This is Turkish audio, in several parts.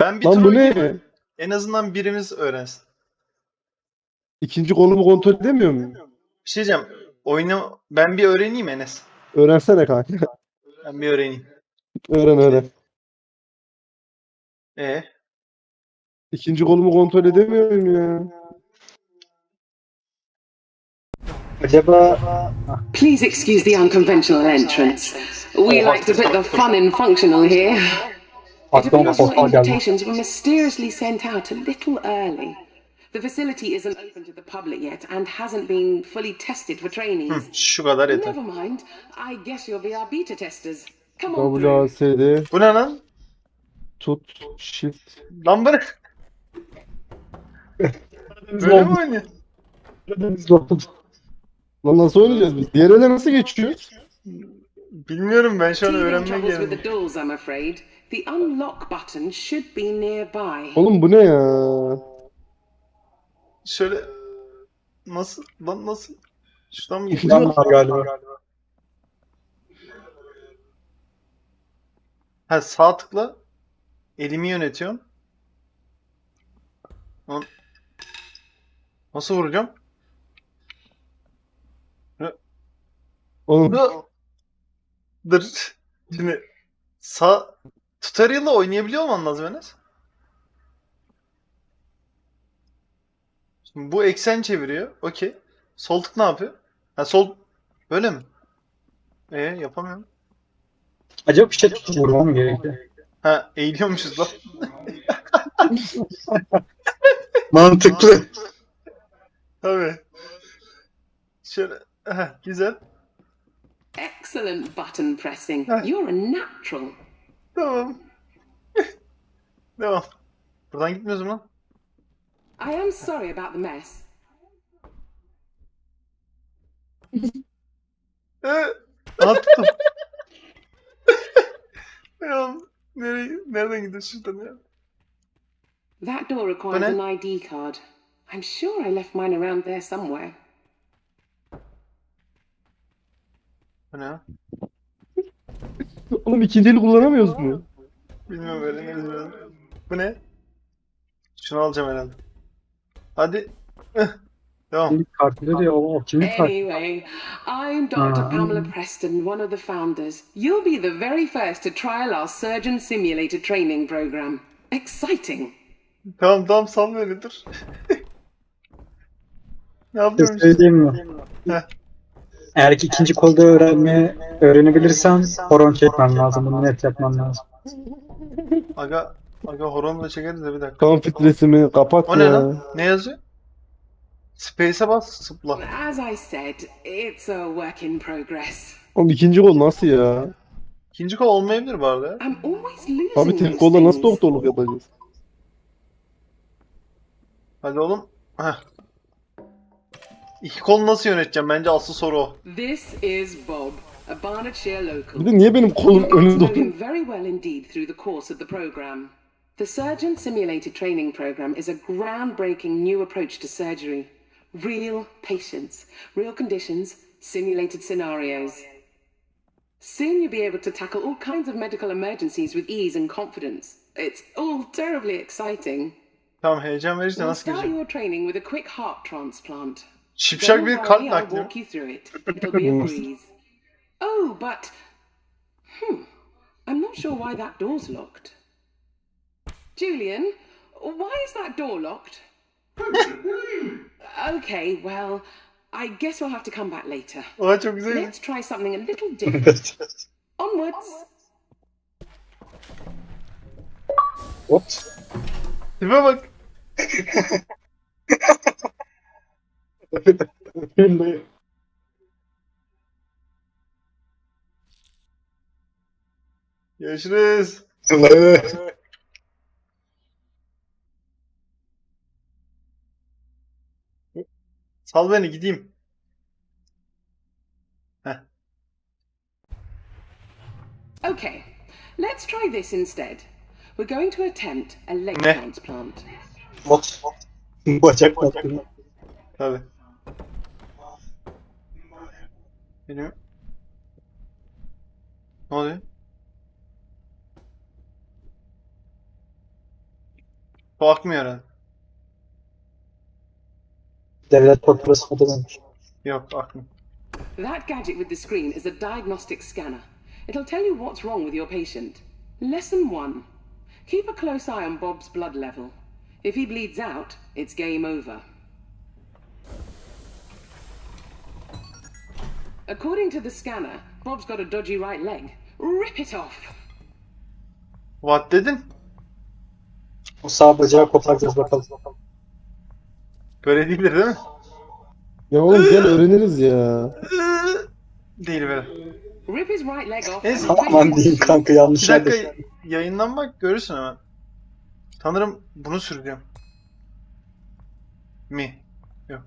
Ben bir Lan bu ne? En azından birimiz öğrensin. İkinci kolumu kontrol edemiyor muyum? Bir şey diyeceğim. Oyunu ben bir öğreneyim Enes. Öğrensene kanka. Ben bir öğreneyim. Öğren öğren. E İkinci kolumu kontrol edemiyorum ya. Acaba Please excuse the unconventional entrance. We like to put the fun in functional here. Geldi. invitations were mysteriously sent out a little early. The facility isn't open to the public yet and hasn't been fully tested for trainees. şu kadar yeter. Never mind. I guess you'll be our beta testers. Come on through. WASD Bu ne lan? tut shift. Lan bırak. Böyle mi oynuyor? Lan nasıl oynayacağız biz? Diğer ele nasıl geçiyoruz? Bilmiyorum ben şu an Teething öğrenmeye troubles with geldim. I'm afraid. The unlock button should be nearby. Oğlum bu ne ya? Şöyle nasıl lan nasıl? Şuradan mı? Lan var galiba. Ha sağ tıkla elimi yönetiyorum. Lan- Nasıl vuracağım? Oğlum. Dur. Şimdi sağ tutorial'la oynayabiliyor olman lazım Enes. Şimdi bu eksen çeviriyor. Okey. Sol tık ne yapıyor? Ha sol böyle mi? E yapamıyorum. Acaba bir şey tutup vurmam gerekiyor? Ha eğiliyormuşuz lan. Mantıklı. Tabii. Şöyle ha güzel. Excellent button pressing. Heh. You're a natural. Tamam. Devam. Buradan gitmiyoruz mu lan? I am sorry about the mess. Ee, attım. ya, nereye, nereden şuradan ya? That door requires Bana- an ID card. I'm sure I left mine around there somewhere. Bu ne ya? oğlum ikinci eli kullanamıyoruz mu? Bilmiyorum ne bilmiyorum. Bu ne? Şunu alacağım herhalde. Hadi. Devam. Kimlik kartı dedi ya o, o kimlik kartı. Anyway, I'm Dr. Pamela Preston, one of the founders. You'll be the very first to trial our surgeon simulator training program. Exciting. Tamam tamam sal beni dur. ne yapıyorum şey söyleyeyim mi? Heh. Eğer ki ikinci kolda öğrenme öğrenebilirsen horon çekmem lazım. Bunu net yapman lazım. Aga, aga horonla çekeriz de bir dakika. Kan filtresini kapat O ne ya. lan? Ne yazıyor? Space'e bas zıpla. As I said, it's a work in progress. Oğlum ikinci kol nasıl ya? İkinci kol olmayabilir bu arada ya. I'm always losing Abi these tek kolda nasıl things. doktorluk yapacağız? Hadi oğlum. Heh. İki kolu nasıl yöneteceğim? Bence asıl soru o. This is Bob, a Barnardshire local. Bir de niye benim kolum You'll get to önünde know oluyor? very well indeed through the course of the program. The Surgeon Simulated Training Program is a groundbreaking new approach to surgery. Real patients, real conditions, simulated scenarios. Soon you'll be able to tackle all kinds of medical emergencies with ease and confidence. It's all terribly exciting. Tamam heyecan verici de We'll nasıl start gireceğim? your training with a quick heart transplant. Şipşak Don't bir worry, kalp I'll nakli. walk you through it. It'll be a breeze. Oh, but hmm, I'm not sure why that door's locked. Julian, why is that door locked? okay, well, I guess we'll have to come back later. Oha çok güzel. Let's try something a little different. Onwards. Hop. Tipe bak. Görüşürüz. Sal beni gideyim. Heh. Okay, let's try this instead. We're going to attempt a leg Meh. transplant. Hop. Bacak patladı. Tabii. Benim... Ne oluyor? Bu akmıyor herhalde. Devlet korporası mı dememiş. Yok akmıyor. That gadget with the screen is a diagnostic scanner. It'll tell you what's wrong with your patient. Lesson 1. Keep a close eye on Bob's blood level. If he bleeds out, it's game over. According to the scanner, Bob's got a dodgy right leg. Rip it off! What dedin? O sağ bacağı koparacağız bakalım. Böyle değildir değil mi? Ya oğlum gel öğreniriz ya. Değil böyle. Rip his right leg off. Neyse. Aman diyeyim kanka yanlış Bir dakika yerde. yayından bak görürsün hemen. Sanırım bunu sürüyorum. Mi? Yok.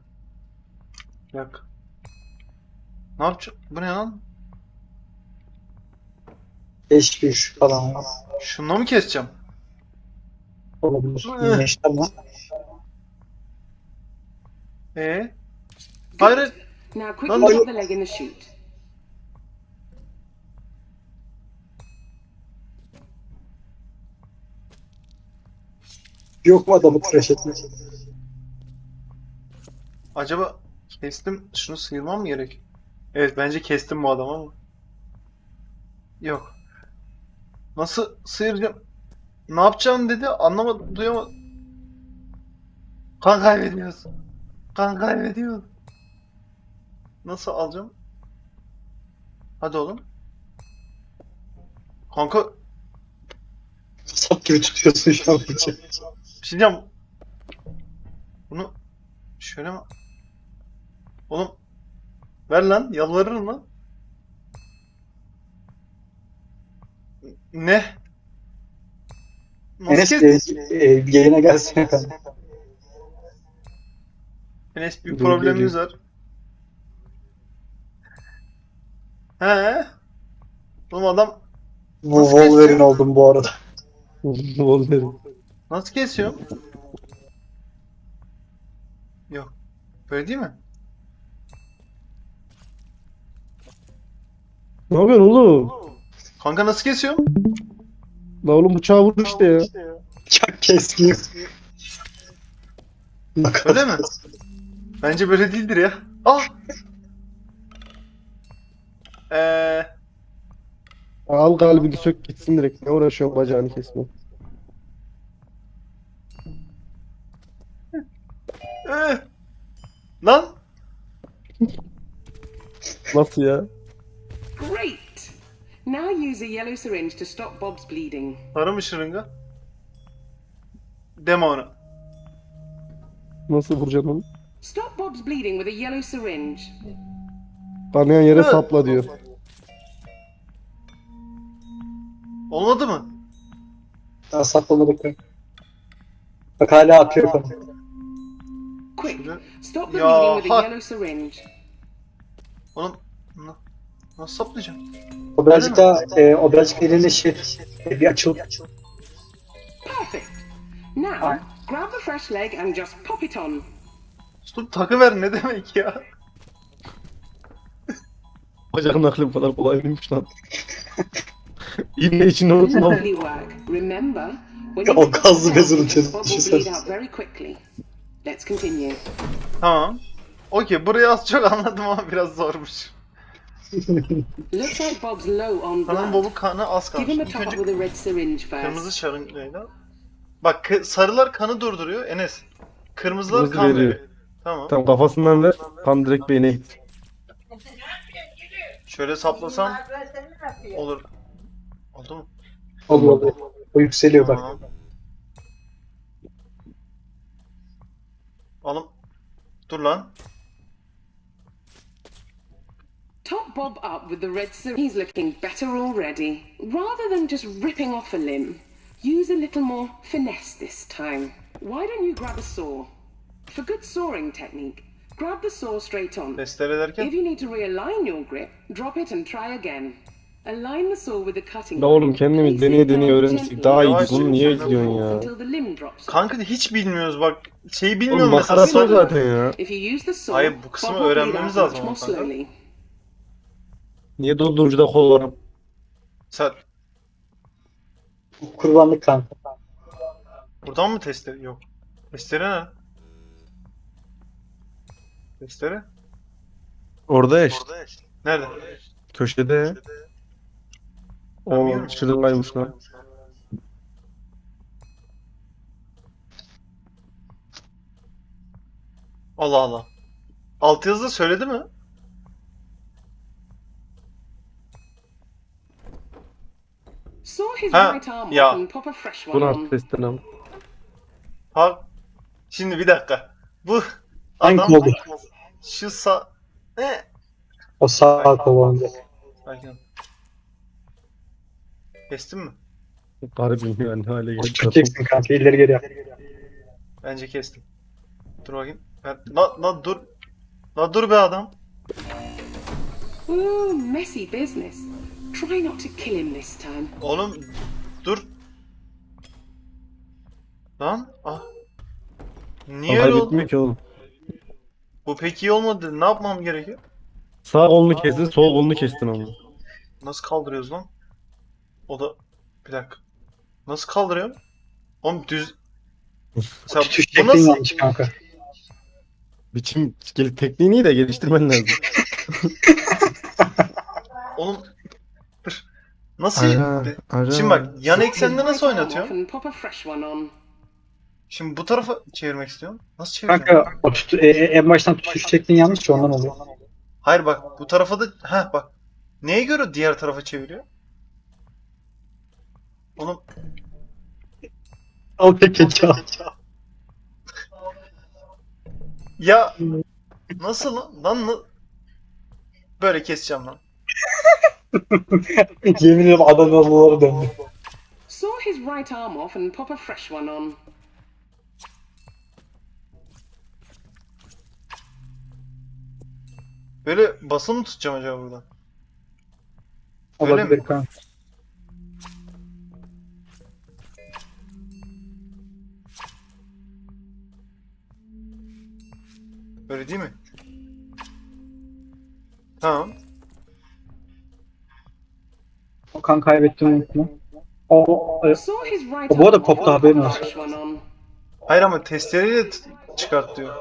Yok. Ne yapacağım? Bu ne lan? 5 güç falan Şunu mu keseceğim? olabilir. İşte ama Ee? Hayır. Now quickly Lan- put the leg in the chute. yok mu adamı tıraş etmek? Acaba kestim şunu sıyırmam mı gerek? Evet bence kestim bu adamı ama. Yok. Nasıl sıyıracağım? Ne yapacağım dedi anlamadım duyamadım. Kan kaybediyoruz. Kan kaybediyoruz. Nasıl alacağım? Hadi oğlum. Kanka Sap gibi tutuyorsun şu an bıçağı. bir şey diyeceğim. Bunu şöyle mi? Oğlum ver lan yalvarırım lan. Ne? Enes kes? e, e, yayına gelsin efendim. Enes bir Dur, problemimiz var. He? Oğlum adam Bu Nasıl Wolverine kesiyor? oldum bu arada. Wolverine. nasıl kesiyor? Yok. Böyle değil mi? Ne yapıyorsun oğlum? Kanka nasıl kesiyor? La oğlum bıçağı vur işte ya. Kesmiyor. Bakalım. Öyle mi? Bence böyle değildir ya. Ah! Eee Al kalbini sök gitsin direkt. Ne uğraşıyorsun bacağını kesme. eh. Lan Nasıl ya? Now use a yellow syringe to stop Bob's bleeding. sarı mı şırınga? Deme onu. Nasıl vuracaksın onu? Stop Bob's bleeding with a yellow syringe. Kanayan yere Evet. sapla diyor. Olmadı mı? Daha saplamadık mı? Bak hala akıyor kan. Quick, stop the Ya, bleeding with a ha. yellow syringe. Oğlum nasıl saplayacağım? O birazcık daha, e, o birazcık elinde şey, e, bir açıl. Perfect. Now, grab the fresh leg and just pop it on. Stop takıver ne demek ya? Bacak nakli bu kadar kolay mıymış lan? İğne içinde. Lovely work. Remember, when O you gazlı the bezin damage, ucunu Bob will düşünsene. bleed out very quickly. Let's continue. Tamam. Okey burayı az çok anladım ama biraz zormuş. Looks like Bob's low on Kanın blood. bobu kanı az Give kalmış. him a İlk top up önce with a red syringe kırmızı first. şarıngayla. Bak kı- sarılar kanı durduruyor Enes. Kırmızılar Kırmızı kan veriyor. veriyor. Tamam. Tamam kafasından ver. Kan direkt beyne git. Şöyle saplasam olur. Oldu mu? Oluyor. O yükseliyor bak. Tamam. Oğlum. Dur lan. Top Bob up with the red syringe. He's looking better already. Rather than just ripping off a limb, use a little more finesse this time. Why don't you grab a saw? For good sawing technique, grab the saw straight on. Destere ederken. If you need to realign your grip, drop it and try again. Align the saw with the cutting La oğlum kendimiz deneye deneye öğrenmiştik. Daha iyi Yavaş bunu niye izliyorsun ya? until the limb drops. off. Kanka hiç bilmiyoruz bak. Şeyi Oğlum bilmiyorum mesela. makarası o zaten ya. If you use the saw, Hayır, bu kısmı Bob will bleed öğrenmemiz lazım much more ama kanka. slowly. Niye dondurucuda kol var? Sen- Kurbanlık kanka. Buradan mı testere? Yok. Testere ne? Testere? Orada ya işte. Nerede? Köşede ya. O şırıngaymış lan. Allah Allah. Altyazıda söyledi mi? Saw his Ha, right arm ya. off and pop a fresh one Bunu on. at testten al. Ha. Şimdi bir dakika. Bu Hangi adam koldu? şu sa... Ne? O sağ kol olunca. Sakin ol. Kestin mi? Garibim ya ne hale geldi. Çekeceksin kanka ileri geri yap. Bence kestim. Dur bakayım. Ben... La, la dur. La dur be adam. Ooh, messy business. Try not to kill him this time. Oğlum dur. Lan ah. Niye öyle Olay oldu? bitmiyor ki oğlum. Bu pek iyi olmadı. Ne yapmam gerekiyor? Sağ kolunu kestin, sol kolunu kestin onu. Nasıl kaldırıyoruz lan? O da bir dakika. Nasıl kaldırıyorum? Oğlum düz. Tutuş bu şeklin nasıl? yanlış kanka. Biçim gel tekniğini de geliştirmen lazım. Oğlum. Nasıl? Ara, ara. Şimdi bak yan eksende nasıl oynatıyorum? Şimdi bu tarafa çevirmek istiyorum. Nasıl çevireceğim? Kanka o tutu, e, e, en baştan tutuş şeklin yanlış ki ondan oluyor. Hayır bak bu tarafa da ha bak. Neye göre diğer tarafa çeviriyor? Oğlum Al tek tek çal. ya nasıl lan? Lan böyle keseceğim lan. Yemin ederim Adanalılara döndü. Saw his right arm off and pop a fresh one on. Böyle basılı mı tutacağım acaba burada? Öyle Olabilir mi? kanka. Böyle değil mi? Tamam. Okan kaybettim unutma. O, e, right O bu arada koptu, haberin olsun. Hayır ama testereyle çıkart diyor.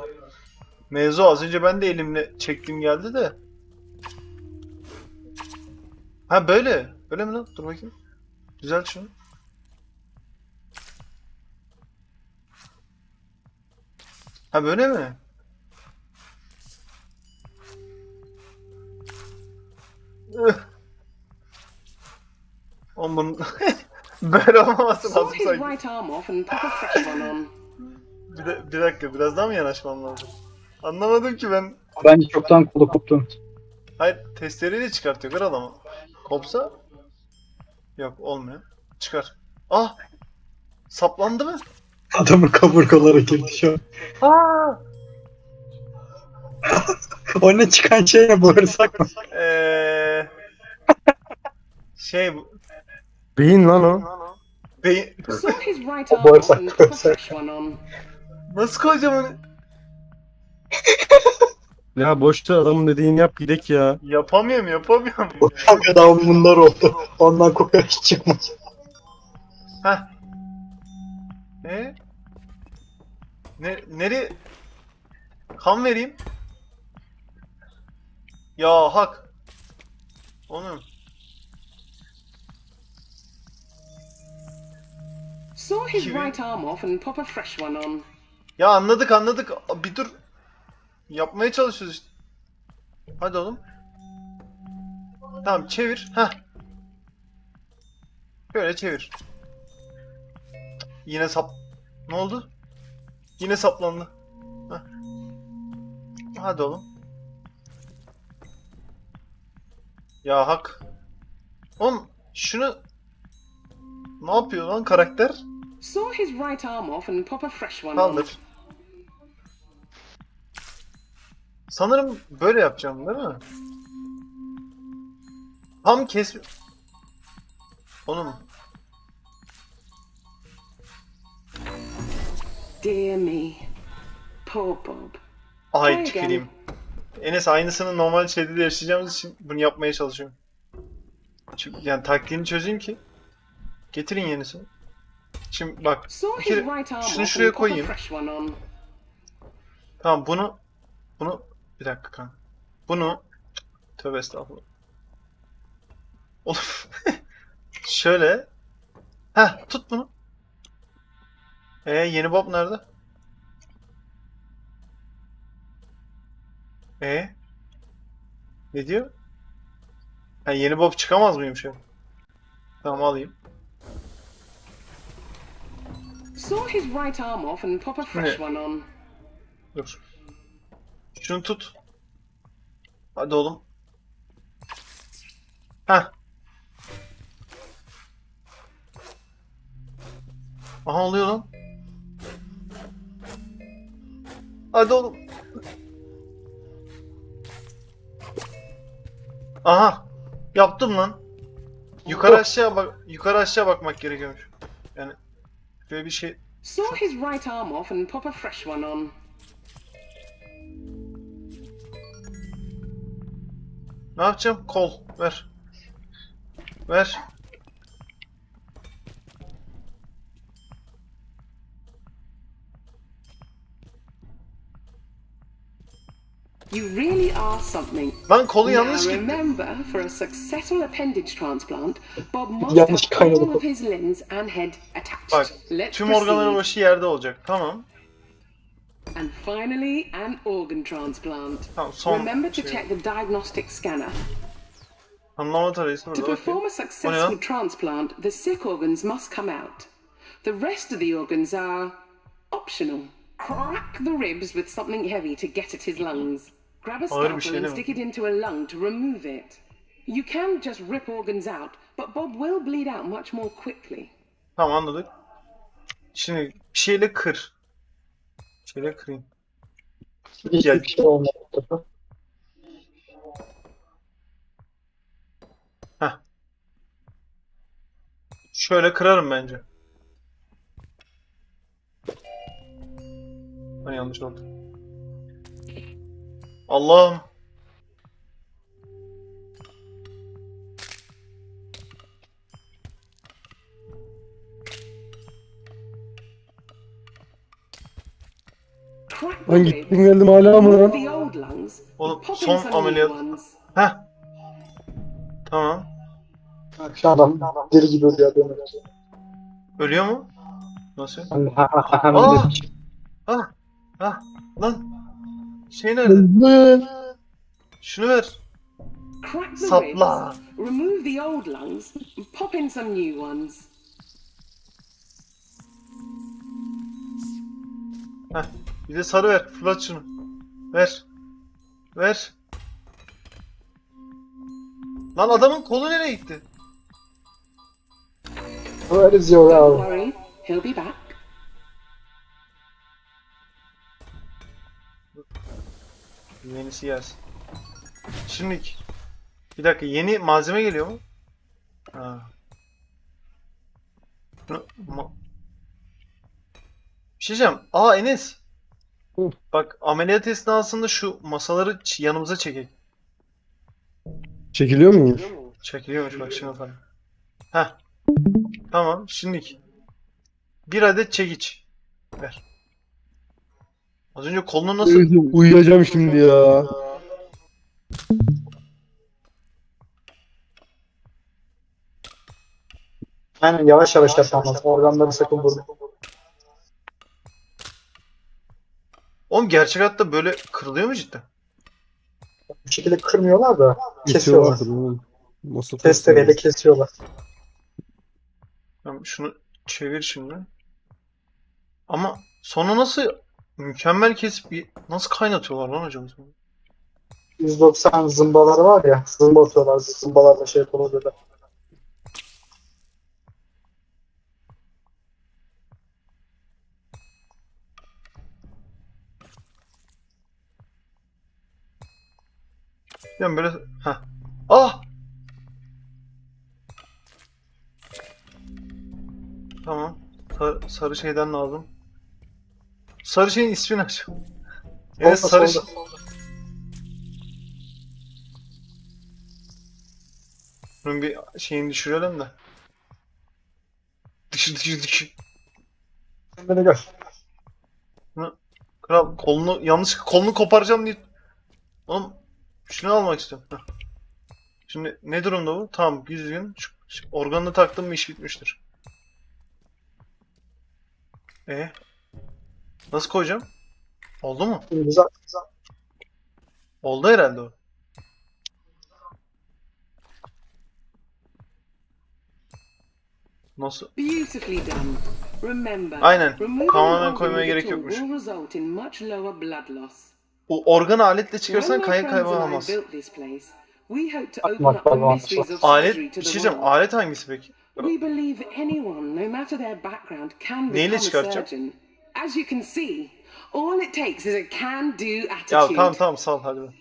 Mevzu az önce ben de elimle çektim geldi de. Ha böyle. Böyle mi lan? Dur bakayım. Düzelt şunu. Ha böyle mi? Ih. Bunun... böyle olmaması lazım sanki. Bir, de, bir dakika biraz daha mı yanaşmam lazım? Anlamadım ki ben. bence çoktan kolu koptu. Hayır testereyle çıkartıyorlar adamı. Kopsa? Yok olmuyor. Çıkar. Ah! Saplandı mı? Adamın kaburgaları girdi şu an. Aa! O ne çıkan şey ne bağırsak mı? Eee... Şey bu. Beyin lan o. Beyin... His right O arm bağırsak, and pop a bağırsak. fresh one on. Nasıl koyacağım onu? Ya boşta adamın dediğini yap gidek ya. Yapamıyorum yapamıyorum. Kanka daha bunlar oldu. Ondan kokoreç çıkmaz. Heh. E? Ne, nereye? Kan vereyim. Ya hak. Oğlum. Saw his Kiwi. right arm off and pop a fresh one on. Ya anladık anladık. A- Bir dur. Yapmaya çalışıyoruz işte. Hadi oğlum. Tamam çevir. Heh. Böyle çevir. Yine sap... Ne oldu? Yine saplandı. Heh. Hadi oğlum. Ya hak. Oğlum şunu... Ne yapıyor lan karakter? Saw his right arm off and pop a fresh one on. Kaldır. Sanırım böyle yapacağım değil mi? Tam kes... Oğlum Dear me. Poor Bob. ay tüküreyim. Enes aynısını normal şeyde de yaşayacağımız için bunu yapmaya çalışıyorum. Çünkü yani taktiğini çözeyim ki. Getirin yenisini. Şimdi bak. Bir kere şunu şuraya koyayım. Tamam bunu bunu bir dakika kanka. Bunu tövbe estağfurullah. Oğlum şöyle Heh tut bunu. Ee yeni Bob nerede? Ee ne diyor? Ha yeni Bob çıkamaz mıyım şöyle? Tamam alayım. Saw his right arm off and pop a fresh Ne? one on. Dur. Şunu tut. Hadi oğlum. Heh. Aha oluyor lan. Hadi oğlum. Aha. Yaptım lan. Yukarı aşağı bak yukarı aşağı bakmak gerekiyormuş. Böyle bir şey Saw his right arm off and pop a fresh one on. Ne yapacağım? Kol. Ver. Ver. You really are something. Lan kolu Now yanlış gitti. remember, for a successful appendage transplant, Bob must Yanlış have kaynadı all of his limbs and head attached. Bak Let's tüm organların proceed. başı yerde olacak. Tamam. And finally, an organ transplant. Tamam son Remember to şey. check the diagnostic scanner. Anlama tarayıcı To burada. perform a successful transplant, the sick organs must come out. The rest of the organs are optional. Crack the ribs with something heavy to get at his lungs. Grab a scalpel şey and stick it into a lung to remove it. You can just rip organs out, but Bob will bleed out much more quickly. Tamam anladık. Şimdi bir şeyle kır. Bir şeyle kırayım. Hiçbir şey olmadı. Şöyle kırarım bence. Ben yanlış oldu. Allah'ım. Ribs, gittim geldim hala mı lan? Oğlum, son ameliyat. Heh. Tamam. Şu adam deli gibi ölüyor. Ölüyor mu? Nasıl? Ha ha ha ha. Aa! Ah! Ah! Lan! Şey nerede? Şunu ver. Crack the Sapla. ribs, remove the old lungs, and pop in some new ones. Heh. Bir de sarı ver. Fırlat şunu. Ver. Ver. Lan adamın kolu nereye gitti? Where is your Don't arm? worry, he'll be back. Yenisi gelsin. Şimdi bir dakika yeni malzeme geliyor mu? Ha. Ma- Bir şey diyeceğim. Aa Enes. Hı. Bak ameliyat esnasında şu masaları yanımıza çekek. Çekiliyor muymuş? Çekiliyormuş bak şimdi falan. Heh. Tamam şimdilik. Bir adet çekiç. Ver. Az önce kolunu nasıl... Uyuyacağım, uyuyacağım şimdi ya. Aynen yavaş yavaş yapmam lazım. Organları sakın vurma. Oğlum gerçek hayatta böyle kırılıyor mu cidden? Bu şekilde kırmıyorlar da kesiyorlar. Nasıl Testereyle kesiyorlar. Ben şunu çevir şimdi. Ama sonra nasıl mükemmel kesip bir- nasıl kaynatıyorlar lan hocam? 190 zımbalar var ya. Zımba atıyorlar. Zımbalarla şey yapıyorlar. Yani böyle ha. Ah! Tamam. Sarı, sarı şeyden lazım. Sarı şeyin ismini aç. Evet sarı solda. Bunun bir şeyini düşürelim de. Dışı dışı dışı. beni gör. Kral kolunu yanlış kolunu koparacağım diye. Oğlum şunu almak istiyorum. Heh. Şimdi ne durumda bu? Tamam düzgün. Organını taktım mı iş bitmiştir. E Nasıl koyacağım? Oldu mu? İmza. Oldu herhalde o. Nasıl? Beautifully done. Remember, Aynen. Tamamen organ koymaya gerek yokmuş. O organı aletle çıkarsan I kaybolamaz. Alet, bir şey diyeceğim. Alet hangisi peki? We believe anyone, no matter their background, can Neyle çıkartacağım? As you can see, all it takes is a can-do attitude. Ya tamam tamam sal hadi. be.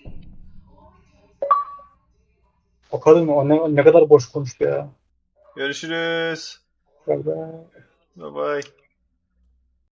O kadın mı? O ne, ne kadar boş konuştu ya. Görüşürüz. Galiba. Bye bye.